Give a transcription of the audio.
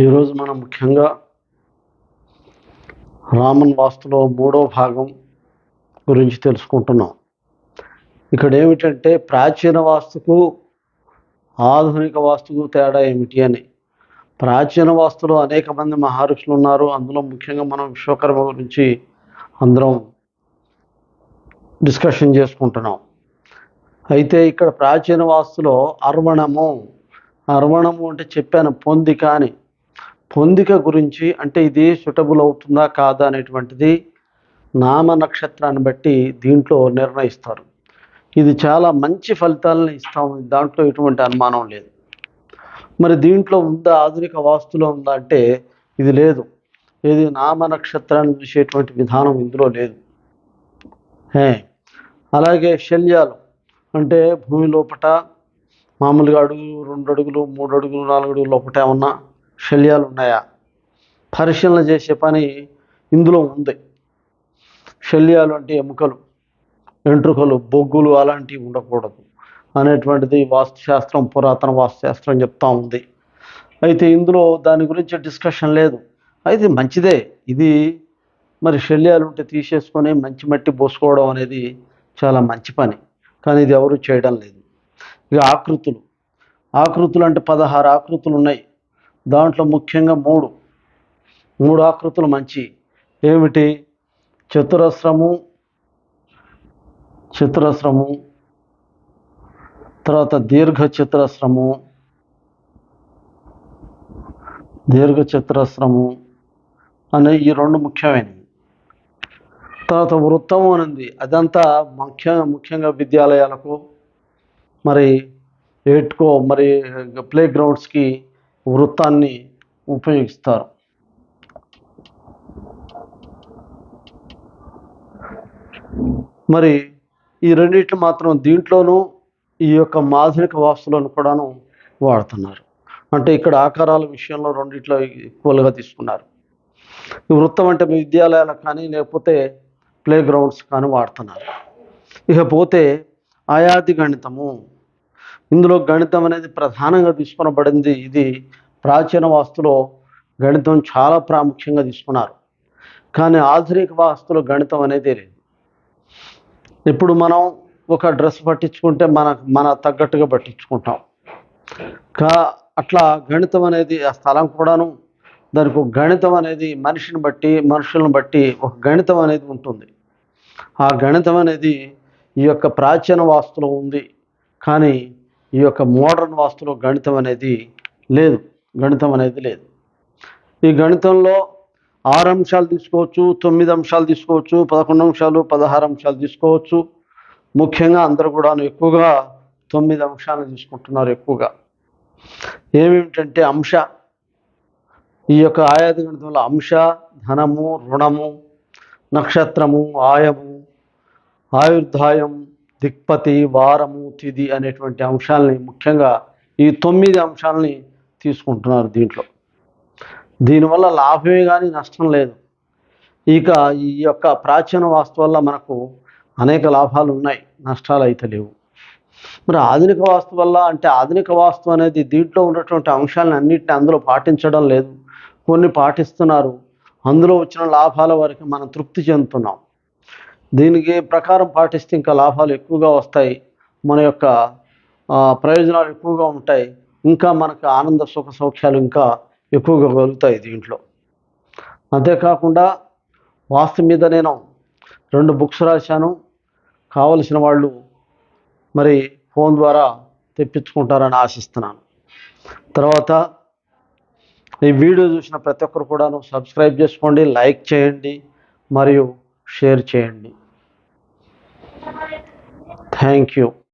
ఈరోజు మనం ముఖ్యంగా రామన్ వాస్తులో మూడో భాగం గురించి తెలుసుకుంటున్నాం. ఇక్కడ ఏమిటంటే ప్రాచీన వాస్తుకు ఆధునిక వాస్తుకు తేడా ఏమిటి అని. ప్రాచీన వాస్తులో అనేక మంది మహర్షులు ఉన్నారు. అందులో ముఖ్యంగా మనం విశ్వకర్మ గురించి అందరం డిస్కషన్ చేసుకుంటున్నాం. అయితే ఇక్కడ ప్రాచీన వాస్తులో అర్వణము అర్వణము అంటే చెప్పాను పొందిక అని పొందిక గురించి అంటే ఇది సుటబుల్ అవుతుందా కాదా అనేటువంటిది నామ నక్షత్రాన్ని బట్టి దీంట్లో నిర్ణయిస్తారు. ఇది చాలా మంచి ఫలితాలను ఇస్తాము దాంట్లో ఎటువంటి అనుమానం లేదు. మరి దీంట్లో ఉందా ఆధునిక వాస్తులో ఉందా అంటే ఇది లేదు. ఇది నామ నక్షత్రాన్ని చూసేటువంటి విధానం ఇందులో లేదు. అలాగే శల్యాలు అంటే భూమి లోపట మామూలుగా అడుగులు రెండు అడుగులు మూడు అడుగులు నాలుగు అడుగులు లోపట ఏమన్నా శల్యాలు ఉన్నాయా పరిశీలన చేసే పని ఇందులో ఉంది. శల్యాలు అంటే ఎముకలు వెంట్రుకలు బొగ్గులు అలాంటివి ఉండకూడదు అనేటువంటిది వాస్తుశాస్త్రం పురాతన వాస్తుశాస్త్రం చెప్తా ఉంది. అయితే ఇందులో దాని గురించి డిస్కషన్ లేదు. అయితే మంచిదే. ఇది మరి శల్యాలు ఉంటే తీసేసుకొని మంచి మట్టి పోసుకోవడం అనేది చాలా మంచి పని. కానీ ఇది ఎవరు చేయడం లేదు. ఇక ఆకృతులు. ఆకృతులు అంటే పదహారు ఆకృతులు ఉన్నాయి. దాంట్లో ముఖ్యంగా మూడు. మూడు ఆకృతులు మంచి. ఏమిటి? చతురస్రము చతురస్రము తర్వాత దీర్ఘ చతురస్రము దీర్ఘ చతురస్రము అనే ఈ రెండు ముఖ్యమైనవి. తర్వాత వృత్తం అనేది. అదంతా ముఖ్య ముఖ్యంగా విద్యాలయాలకు మరి ఎయిట్కో మరి ప్లే గ్రౌండ్స్కి వృత్తాన్ని ఉపయోగిస్తారు. మరి ఈ రెండింటిని మాత్రం దీంట్లోనూ ఈ యొక్క మాధునిక వాస్తులను కూడాను వాడుతున్నారు. అంటే ఇక్కడ ఆకారాల విషయంలో రెండిట్లో ఎక్కువగా తీసుకున్నారు. ఈ వృత్తం అంటే విద్యాలయాలకు కానీ లేకపోతే ప్లే గ్రౌండ్స్ కానీ వాడుతున్నారు. ఇకపోతే ఆయాది గణితము ఇందులో గణితం అనేది ప్రధానంగా తీసుకునబడింది. ఇది ప్రాచీన వాస్తులో గణితం చాలా ప్రాముఖ్యంగా తీసుకున్నారు. కానీ ఆధునిక వాస్తులో గణితం అనేది లేదు. ఇప్పుడు మనం ఒక డ్రెస్ పట్టించుకుంటే మన మన తగ్గట్టుగా పట్టించుకుంటాం. కా అట్లా గణితం అనేది ఆ స్థలం కూడాను దానికి ఒక గణితం అనేది మనిషిని బట్టి మనుషులను బట్టి ఒక గణితం అనేది ఉంటుంది. ఆ గణితం అనేది ఈ యొక్క ప్రాచీన వాస్తులో ఉంది. కానీ ఈ యొక్క మోడర్న్ వాస్తులో గణితం అనేది లేదు. గణితం అనేది లేదు. ఈ గణితంలో ఆరు అంశాలు తీసుకోవచ్చు తొమ్మిది అంశాలు తీసుకోవచ్చు పదకొండు అంశాలు పదహారు అంశాలు తీసుకోవచ్చు. ముఖ్యంగా అందరూ కూడా ఎక్కువగా తొమ్మిది అంశాలు తీసుకుంటున్నారు ఎక్కువగా. ఏమిటంటే అంశ? ఈ యొక్క ఆయాది గణితంలో అంశ ధనము రుణము నక్షత్రము ఆయము ఆయుర్దాయం దిక్పతి వారము తిది అనేటువంటి అంశాలని ముఖ్యంగా ఈ తొమ్మిది అంశాలని తీసుకుంటున్నారు దీంట్లో. దీనివల్ల లాభమే కానీ నష్టం లేదు. ఇక ఈ యొక్క ప్రాచీన వాస్తు వల్ల మనకు అనేక లాభాలు ఉన్నాయి. నష్టాలు అయితే లేవు. మరి ఆధునిక వాస్తు వల్ల అంటే ఆధునిక వాస్తు అనేది దీంట్లో ఉన్నటువంటి అంశాలను అన్నింటిని అందులో పాటించడం లేదు. కొన్ని పాటిస్తున్నారు. అందులో వచ్చిన లాభాల వరకు మనం తృప్తి చెందుతున్నాం. దీనికి ప్రకారం పాటిస్తే ఇంకా లాభాలు ఎక్కువగా వస్తాయి. మన యొక్క ప్రయోజనాలు ఎక్కువగా ఉంటాయి. ఇంకా మనకు ఆనంద సుఖ సౌఖ్యాలు ఇంకా ఎక్కువగా కలుగుతాయి దీంట్లో. అంతేకాకుండా వాస్తు మీద నేను రెండు బుక్స్ రాశాను. కావలసిన వాళ్ళు మరి ఫోన్ ద్వారా తెప్పించుకుంటారని ఆశిస్తున్నాను. తర్వాత ఈ వీడియో చూసిన ప్రతి ఒక్కరు కూడాను సబ్స్క్రైబ్ చేసుకోండి లైక్ చేయండి మరియు షేర్ చేయండి. Thank you.